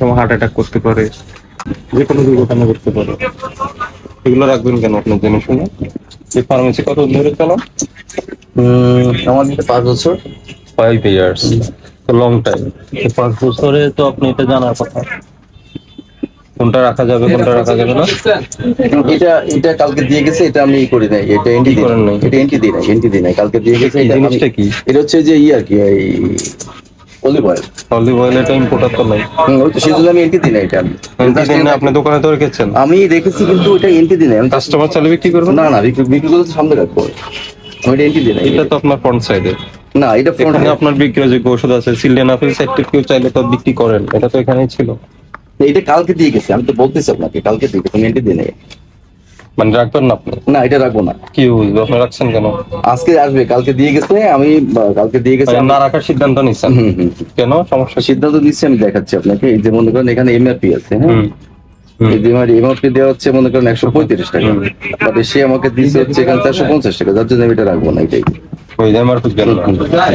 সময় heart attack করতে পারে যে কোনো দুর্ঘটনা করতে পারে। এগুলো রাখবেন কেন আপনার জেনে শুনে? এই ফার্মেসি কত ধরে চালান? আমার এটা পাঁচ বছর। ফাইভ ইয়ার্স লং টাইম পাঁচ বছরে তো আপনি এটা জানার কথা। কোনটা রাখা যাবে কোনটা রাখা যাবে না? এটা এটা কালকে দিয়ে গেছে এটা আমি করি নাই। এটা এন্ট্রি করেন নাই? এটা এন্ট্রি দিই নাই এন্ট্রি দিই নাই। কালকে দিয়ে গেছে এই জিনিসটা কি? এটা হচ্ছে যে ই আর কি এই অলিভ অয়েল অলিভ অয়েল এটা ইম্পোর্টার তো নাই। ওই সেই জন্য আমি এন্ট্রি দিই না এটা না আপনি দোকানে তো রেখেছেন। আমি রেখেছি কিন্তু এটা দিই আমি কাস্টমার চাইলে বিক্রি করবেন? না না বিক্রি বিক্রি করতে সামনে রাখব। আমি এটা এন্ট্রি দিই এটা তো আপনার ফ্রন্ট সাইডে না এটা ফ্রন্ট আপনার বিক্রয়যোগ্য ওষুধ আছে সিলডেনাফিল সাইট্রিক কেউ চাইলে তো বিক্রি করেন। এটা তো এখানেই ছিল। এটা কালকে দিয়ে গেছে আমি তো বলতেছি আপনাকে কালকে দিয়ে গেছে আমি দিই মানে রাখবেন না আপনি? না এটা রাখব না। কি বুঝবে আপনি রাখছেন কেন? আজকে আসবে কালকে দিয়ে গেছে আমি কালকে দিয়ে গেছে মানে না রাখার সিদ্ধান্ত নিচ্ছেন। কেন? সমস্যা সিদ্ধান্ত নিচ্ছি আমি দেখাচ্ছি আপনাকে। এই যে মনে করেন এখানে এমআরপি আছে হ্যাঁ? এমআরপি দেওয়া হচ্ছে মনে করেন একশো পঁয়ত্রিশ টাকা। সে আমাকে দিচ্ছে হচ্ছে এখানে চারশো পঞ্চাশ টাকা যার জন্য আমি এটা রাখব না এটাই। ওই বুঝবেন না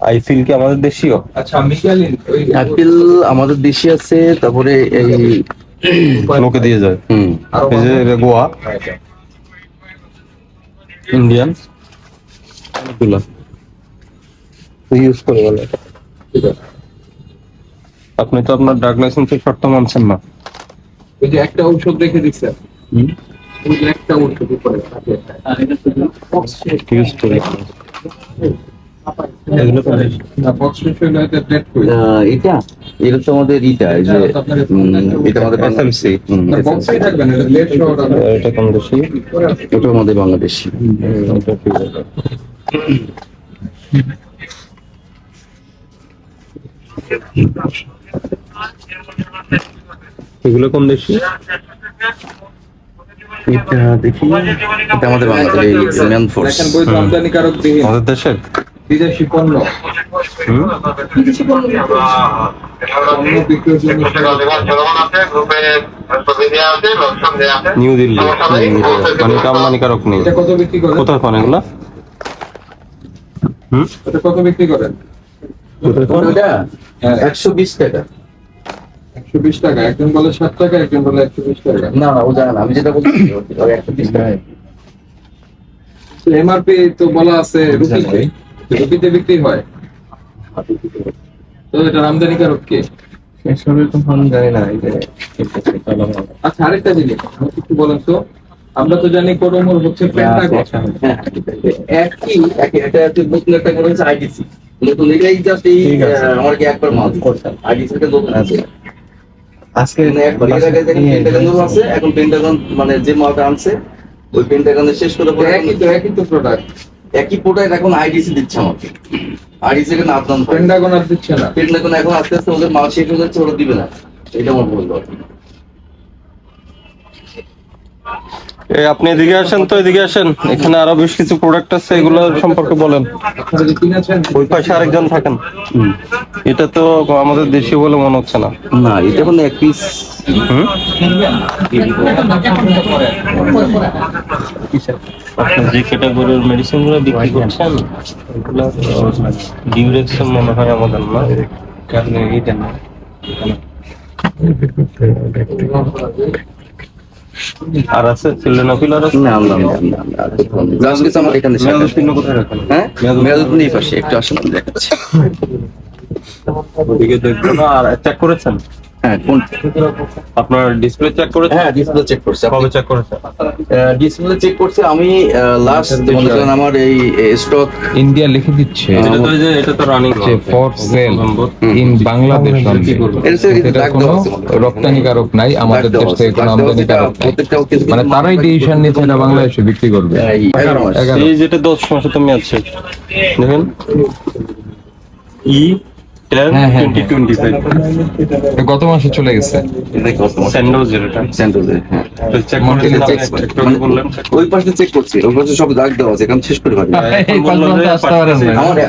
আইফিল কি আমাদের দেশীয়? আচ্ছা মিকালিন অ্যাপেল আমাদের দেশে আছে তারপরে এই লোকে দিয়ে যায়। হুম। এই যে গোয়া। ইন্ডিয়ান। অনেকগুলা ইউজ করে বলে। আপনি তো আপনার ড্রাগ লাইসেন্সের শর্ত মানছেন না। ওই যে একটা ঔষধ রেখে দিচ্ছে। হুম। ওই যে একটা ঔষধ উপরে থাকে। ইউজ করে। এটা? এটা তো আমাদের ইটা যে এটা আমাদের এটা এটা আমাদের বাংলাদেশি। এগুলো কোন দেশি এটা দেখি এটা আমাদের বাংলাদেশ এই ম্যান ফোর্স আমাদের দেশের? বিদেশি পণ্য। হুম? পণ্য নিউ দিল্লি। মানে এটা আমদানিকারক নেই এটা কত বিক্রি করেন কোথায় পান এগুলা? এটা কত বিক্রি করেন হ্যাঁ একশো বিশ টাকা। একশো বিশ টাকা একজন বলে ষাট টাকা একজন বলে একশো বিশ টাকা। না না ও জানে না আমি যেটা বলছি ওই একশো বিশ টাকা। এমআরপি তো বলা আছে রুপিতে রুপিতে বিক্রি হয়। তো এটা আমদানিকারক কে? এসবে তো ফোন জানি না এই যে আচ্ছা আরেকটা জিনিস একটু বলেন তো। আমরা তো জানি করমর হচ্ছে পেন্টাগন হ্যাঁ, একই এটা হচ্ছে নতুন একটা করে হচ্ছে আইডিসি নতুন এটাই জাস্ট এই আমার কি একবার মাল করছেন আইডিসি টা নতুন আছে আজকে আছে এখন পেন্টাগন মানে যে মালটা আনছে ওই পেন্টাগনের শেষ করে পরে একই তো একই তো প্রোডাক্ট একই প্রোডাক্ট এখন আইডিসি দিচ্ছে আমাকে। আইডিসি এখানে আদান পেন্টাগন আর দিচ্ছে না। পেন্টাগন এখন আস্তে আস্তে ওদের মাল শেষ হয়ে যাচ্ছে ওরা দিবে না। এটা আমার বলল আপনি এদিকে আসেন তো এদিকে আসেন। এখানে আরও বেশ কিছু প্রোডাক্ট আছে এগুলো সম্পর্কে বলেন। আপনারা যে কিনেছেন ওই পাশে আরেকজন থাকেন। এটা তো আমাদের দেশীয় বলে মনে হচ্ছে না। না এটা এখন এক পিস হুম? আপনি যে ক্যাটাগরির মেডিসিনগুলো বিক্রি করছেন ডিউরেকশন মনে হয় আমাদের না? কারণ এইটা না। আর আছে? সিলেনাফিল আর আছে? না নেই। জাস্ট কিছু আমার এখানে শাখা। মেয়াদোত্তীর্ণ কোথায় রাখেন? হ্যাঁ? মেয়াদুদ্দিন এই পাশে একটু আসুন। আমি দেখাচ্ছি ওদিকে দেখব না আর চেক করেছেন? হ্যাঁ কোন আপনার ডিসপ্লে চেক করেছেন? হ্যাঁ ডিসপ্লে চেক করছি। কবে চেক করেছেন? ডিসপ্লে চেক করছি আমি লাস্ট মনে করেন আমার এই স্টক ইন্ডিয়া লিখে দিচ্ছে। এটা তো যে এটা তো রানিং যে ফর সেল ইন বাংলাদেশ আছে রপ্তানিকারক নাই আমাদের দেশ থেকে কোনো আমদানিকারক মানে তারাই ডিসিশন নিচ্ছে এটা বাংলাদেশে বিক্রি করবে। এই যেটা দশ মাসে তো মেয়াদ দেখেন। ই হ্যাঁ, হ্যাঁ, হ্যাঁ। টোয়েন্টি ফাইভ গত মাসে চলে গেছে। বললেন ওই পাশে চেক করছি ওই পাশে সব দাগ দেওয়া আছে শেষ করে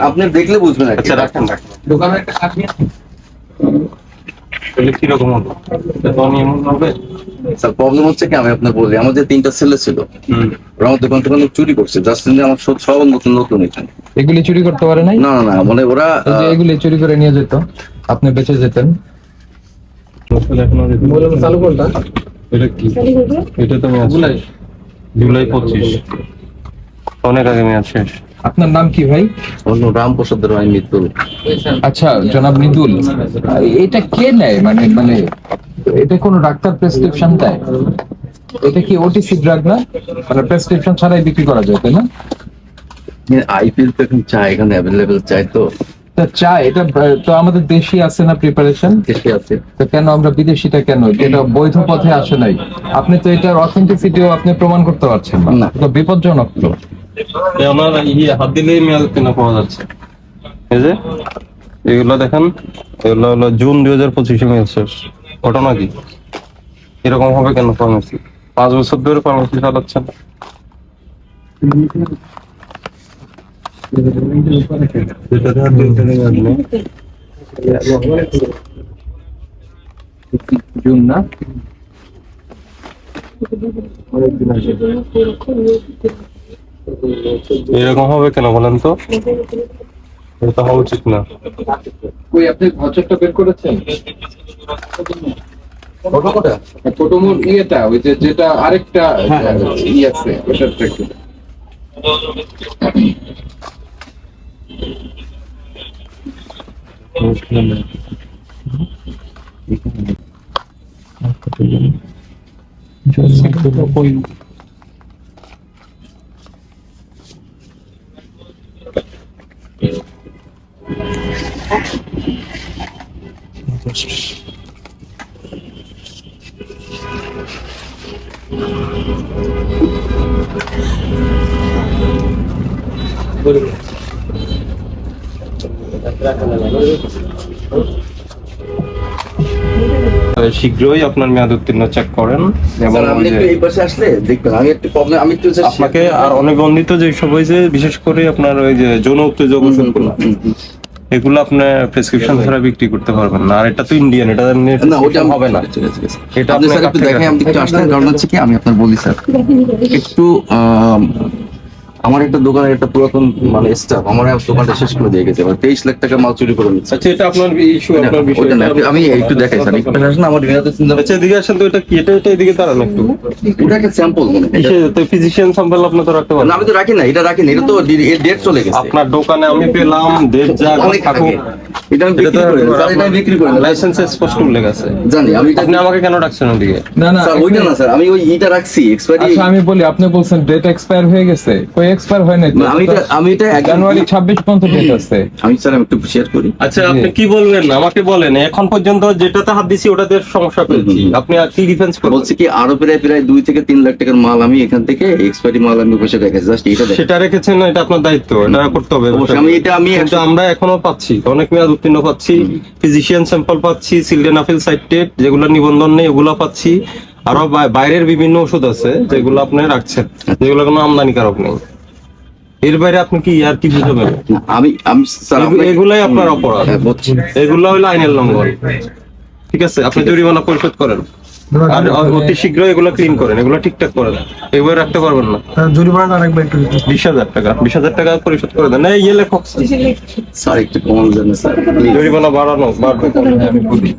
আপনি দেখলে বুঝবেন আচ্ছা রাখেন দোকানে একটা তাহলে কীরকম হলো এটা এমন হবে স্যার প্রবলেম হচ্ছে কি আমি বলি আমার যে তিনটা ছেলে ছিল হুম। ওরা আমার দোকান থেকে অনেক চুরি করছে। জাস্ট আমার সব সব নতুন নতুন এখানে। এগুলি চুরি করতে পারে নাই? না না না মানে ওরা এগুলি চুরি করে নিয়ে যেত আপনি বেঁচে যেতেন। চালু করটা এটা কি? এটা তো জুলাই। জুলাই পঁচিশ। অনেক আগে মেয়াদ শেষ। আপনার নাম কি ভাই? রামপ্রসাদ রায় মৃত্যু আচ্ছা জনাব নিদুল এটা কে নেয়? মানে মানে এটা কোনো ডাক্তার প্রেসক্রিপশন দেয়? এটা কি ওটিসি ড্রাগ না? মানে প্রেসক্রিপশন ছাড়াই বিক্রি করা যায় তাই না? আইপিএল তো এখন চাই এখানে অ্যাভেলেবেল চাই তো। তা চা এটা তো আমাদের দেশি আছে না প্রিপারেশন দেশে আছে। তো কেন আমরা বিদেশিটা কেন? এটা বৈধ পথে আসে নাই। আপনি তো এটার অথেন্টিসিটিও আপনি প্রমাণ করতে পারছেন না। তো বিপজ্জনক তো। আমার ইয়ে হাত দিলেই মেয়াদ কেনা পাওয়া যাচ্ছে। এই যে, এগুলো দেখেন, এগুলো হলো জুন দুই হাজার পঁচিশে মেয়াদ শেষ। ঘটনা কি? এরকম হবে কেন ফার্মেসি পাঁচ বছর ধরে ফার্মেসি চালাচ্ছেন? না? এরকম হবে কেন বলেন তো? এটা হওয়া উচিত না। কই আপনি ভাউচারটা বের করেছেন? ফটো কোটা ফটোমোর ইয়েটা ওই যে যেটা আরেকটা ই আছে ওটার একটু তবে শীঘ্রই আপনার মেয়াদ উত্তীর্ণ চেক করেন এবং যে আপনাকে আর অনিবন্ধিত যে সব হয়েছে বিশেষ করে আপনার ওই যে যৌন উত্তেজক ওষুধগুলো। এগুলো আপনি প্রেসক্রিপশন ছাড়া বিক্রি করতে পারবেন না। আর এটা তো ইন্ডিয়ান এটা না ওটা হবে না। ঠিক আছে, এটা আপনি আপনার স্যার একটু দেখেন আমি একটু আসলে কারণ হচ্ছে কি আমি আপনার বলি স্যার। একটু আমার একটা দোকানের একটা পুরাতন মানে স্টাফ আমার দোকানটা শেষ করে দিয়ে গেছে। এবার তেইশ লাখ টাকা মাল চুরি করে নিচ্ছে। আচ্ছা এটা আপনার ইস্যু আপনার বিষয় আমি একটু দেখাই স্যার একটু আসেন আমার রিনাতে চিন্তা আচ্ছা এদিকে আসেন তো এটা কি এটা এটা এদিকে দাঁড়ান একটু। ওটা একটা স্যাম্পল মনে তো ফিজিশিয়ান স্যাম্পল আপনি তো রাখতে পারেন আমি তো রাখি না এটা রাখি না এটা তো ডেট চলে গেছে। আপনার দোকানে আমি পেলাম দেড় যা থাকুক। এটা আমি বিক্রি করি স্যার, এটা বিক্রি করি না। লাইসেন্সে স্পষ্ট উল্লেখ আছে। জানি আমি আপনি আমাকে কেন ডাকছেন ওদিকে? না না স্যার ওইটা না স্যার আমি ওই ইটা রাখছি এক্সপায়ারি আচ্ছা আমি বলি আপনি বলছেন ডেট এক্সপায়ার হয়ে গেছে। এক্সপায়ার হয় নাই আমি এটা আমি এটা জানুয়ারি ছাব্বিশ পর্যন্ত ডেট আছে। আমি স্যার আমি একটু শেয়ার করি। আচ্ছা আপনি কি বলবেন? আমাকে বলেন এখন পর্যন্ত যেটাতে হাত দিছি ওটাতে সমস্যা পেয়েছি। আপনি আর কি ডিফেন্স করবেন বলছি কি আরও প্রায় প্রায় দুই থেকে তিন লাখ টাকার মাল আমি এখান থেকে এক্সপায়ারি মাল আমি বসে রেখেছি। জাস্ট এটা সেটা রেখেছেন না এটা আপনার দায়িত্ব এটা করতে হবে আমি এটা আমি কিন্তু আমরা এখনও পাচ্ছি অনেক মেয়াদ উত্তীর্ণ পাচ্ছি। ফিজিশিয়ান স্যাম্পল পাচ্ছি সিলডেনাফিল সাইটেড যেগুলো নিবন্ধন নেই ওগুলো পাচ্ছি। আরও বাইরের বিভিন্ন ওষুধ আছে যেগুলো আপনি রাখছেন যেগুলো কোনো আমদানিকারক নেই। এর বাইরে আপনি কি আর কি বুঝাবেন? আমি আমি স্যার এগুলাই আপনার অপরাধ। হ্যাঁ। এগুলো হলো আইনের লঙ্ঘন। ঠিক আছে আপনি জরিমানা পরিশোধ করেন। আর অতি শীঘ্রই এগুলো ক্লিন করেন এগুলো ঠিকঠাক করেন। এগুলো রাখতে পারবেন না। জরিমানাটা রাখবে একটু বিশ হাজার টাকা বিশ হাজার টাকা পরিশোধ করে দেন। এই ইয়ে লেখক। স্যার একটু কমান জানে স্যার। জরিমানা বাড়ানো বাড়বে। আমি বলি